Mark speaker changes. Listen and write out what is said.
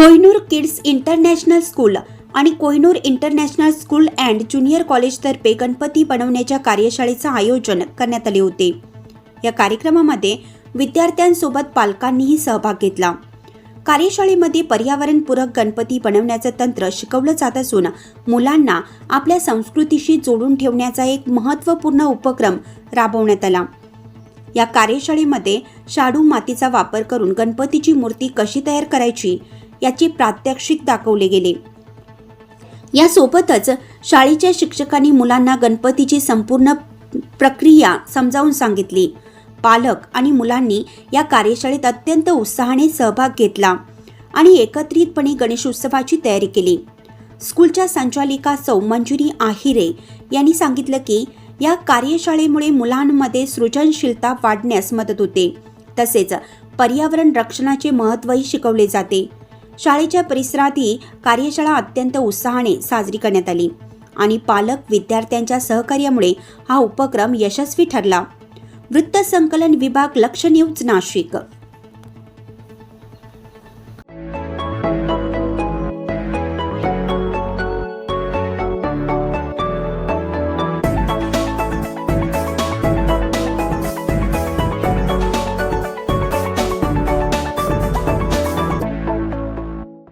Speaker 1: Kohinoor kids international school आणि Kohinoor international school and junior कॉलेजतर्फे Ganpati बनवण्याच्या कार्यशाळेचं आयोजन करण्यात आले होते. या कार्यक्रमामध्ये विद्यार्थ्यांसोबत पालकांनीही सहभाग घेतला. कार्यशाळेमध्ये पर्यावरणपूरक गणपती बनवण्याचं तंत्र शिकवलं जात असून मुलांना आपल्या संस्कृतीशी जोडून ठेवण्याचा एक महत्त्वपूर्ण उपक्रम राबवण्यात आला. या कार्यशाळेमध्ये शाडू मातीचा वापर करून गणपतीची मूर्ती कशी तयार करायची याची प्रात्यक्षिक दाखवले गेले. यासोबतच शाळेच्या शिक्षकांनी मुलांना गणपतीची संपूर्ण प्रक्रिया समजावून सांगितली. पालक आणि मुलांनी या कार्यशाळेत अत्यंत उत्साहाने सहभाग घेतला आणि एकत्रितपणे गणेशोत्सवाची तयारी केली. स्कूलच्या संचालिका सौ मंजुरी आहिरे यांनी सांगितलं की या कार्यशाळेमुळे मुलांमध्ये सृजनशीलता वाढण्यास मदत होते. तसेच पर्यावरण रक्षणाचे महत्त्वही शिकवले जाते. शाळेच्या परिसरात ही कार्यशाळा अत्यंत उत्साहाने साजरी करण्यात आली. आणि पालक विद्यार्थ्यांच्या सहकार्यामुळे हा उपक्रम यशस्वी ठरला. वृत्तसंकलन विभाग लक्ष न्यूज नाशिक